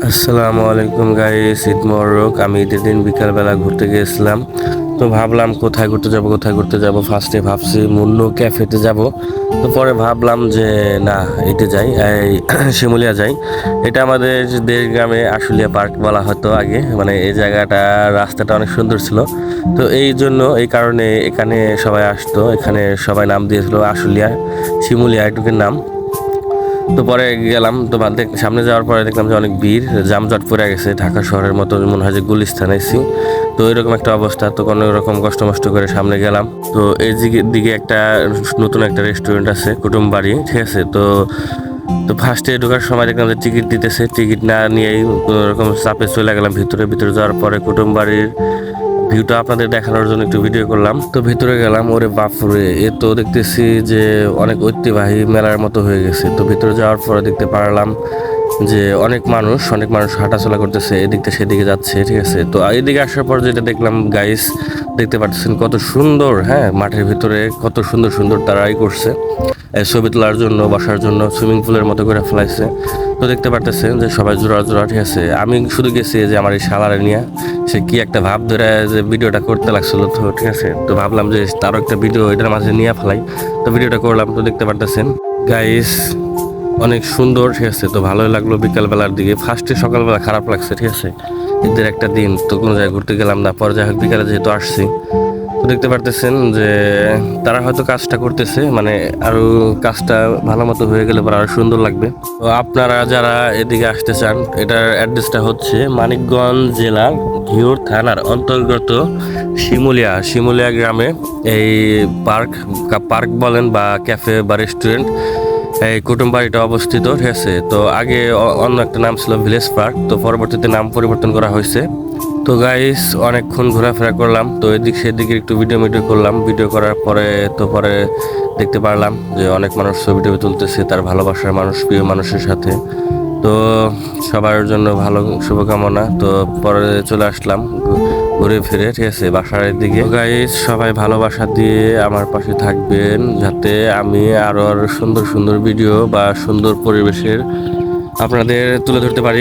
আসসালামু আলাইকুম গাইস ঈদ মোবারক। আমি ঈদের দিন বিকালবেলা ঘুরতে গিয়েছিলাম। তো ভাবলাম কোথায় ঘুরতে যাব, কোথায় ঘুরতে যাব? ফার্স্টে ভাবছি মুন্নু ক্যাফেতে যাব। তো পরে ভাবলাম যে, না এতে যাই। এই শিমুলিয়া যাই। এটা আমাদের দেশ গ্রামে আশুলিয়া পার্ক বলা হতো আগে। মানে এই জায়গাটা, রাস্তাটা অনেক সুন্দর ছিল। তো এই জন্য, এই কারণে এখানে সবাই আসতো। এখানে সবাই নাম দিয়েছিল আশুলিয়া, শিমুলিয়া এটুকুর নাম। তো পরে গেলাম, তো সামনে যাওয়ার পরে দেখলাম যে অনেক ভিড়, জামজট পড়ে গেছে, ঢাকা শহরের মতো মনে হয় যে গুলিস্তান আইছি তো এরকম একটা অবস্থা, তো কোনো রকম কষ্ট মষ্ট করে সামনে গেলাম। তো এই দিকে- দিকে একটা নতুন একটা রেস্টুরেন্ট আছে কুটুম বাড়ি ঠিক আছে? তো তো ফার্স্টে ঢোকার সময় দেখলাম যে টিকিট দিতেছে টিকিট না নিয়েই কোনো রকম চাপে চলে গেলাম ভিতরে। ভিতরে যাওয়ার পরে কুটুম বাড়ির ভিউটা আপনাদের দেখানোর জন্য একটু ভিডিও করলাম। তো ভিতরে গেলাম, ওরে বাপরে, এ তো দেখতেছি যে অনেক ঐতিহ্যবাহী মেলার মতো হয়ে গেছে। তো ভিতরে যাওয়ার পরে দেখতে পারলাম যে অনেক মানুষ অনেক মানুষ হাঁটাচলা করতেছে, এদিক থেকে সেদিকে যাচ্ছে, ঠিক আছে? তো এদিকে আসার পর যেটা দেখলাম গাইস দেখতে পাচ্ছেন কত সুন্দর হ্যাঁ মাঠের ভিতরে কত সুন্দর সুন্দর তারাই করছে। ছবি তোলার জন্য, বসার জন্য সুইমিং পুলের মতো করে ফেলাইছে। তো দেখতে পারতেছেন যে সবাই জোড়া জোড়া ঠিক আছে। আমি শুধু গেছি যে আমার এই শালারে নিয়ে সে কি একটা ভাব ধরে যে ভিডিওটা করতে লাগছিল তো, ঠিক আছে? তো ভাবলাম যে তারও একটা ভিডিও এটার মাঝে নিয়ে ফেলাই। তো ভিডিওটা করলাম, তো দেখতে পারতেছেন। গাইস অনেক সুন্দর, ঠিক আছে? তো ভালোই লাগল বিকালবেলার দিকে। ফার্স্টে সকালবেলা খারাপ লাগছে, ঠিক আছে? ঈদের একটা দিন, তো কোনো জায়গায় ঘুরতে গেলাম না। পরে যাই হোক, বিকালে যেহেতু আসছি। দেখতে পারতেছেন যে তারা হয়তো কাজটা করতেছে মানে আরও কাজটা ভালো মতো হয়ে গেলে পরে আরও সুন্দর লাগবে। তো আপনারা যারা এদিকে আসতে চান, এটার অ্যাড্রেসটা হচ্ছে মানিকগঞ্জ জেলার ঘিওর থানার অন্তর্গত শিমুলিয়া। শিমুলিয়া গ্রামে এই পার্ক পার্ক বলেন বা ক্যাফে বা রেস্টুরেন্ট এই কুটুম বাড়িটা অবস্থিত, ঠিক আছে? তো আগে অন্য একটা নাম ছিল ভিলেজ পার্ক তো পরবর্তীতে নাম পরিবর্তন করা হয়েছে। তো গাইস অনেকক্ষণ ঘোরাফেরা করলাম, তো এদিক সেদিকে একটু ভিডিও মিডিও করলাম। ভিডিও করার পরে, তো পরে দেখতে পারলাম যে অনেক মানুষ ছবি টবি তুলতেছে, তার ভালোবাসার মানুষ, প্রিয় মানুষের সাথে। তো সবার জন্য ভালো শুভকামনা, তো পরে চলে আসলাম। ঘুরে ফিরে, ঠিক আছে, বাসার দিকে। গাইস সবাই ভালোবাসা দিয়ে আমার পাশে থাকবেন, যাতে আমি আরও সুন্দর সুন্দর ভিডিও বা সুন্দর পরিবেশের আপনাদের তুলে ধরতে পারি।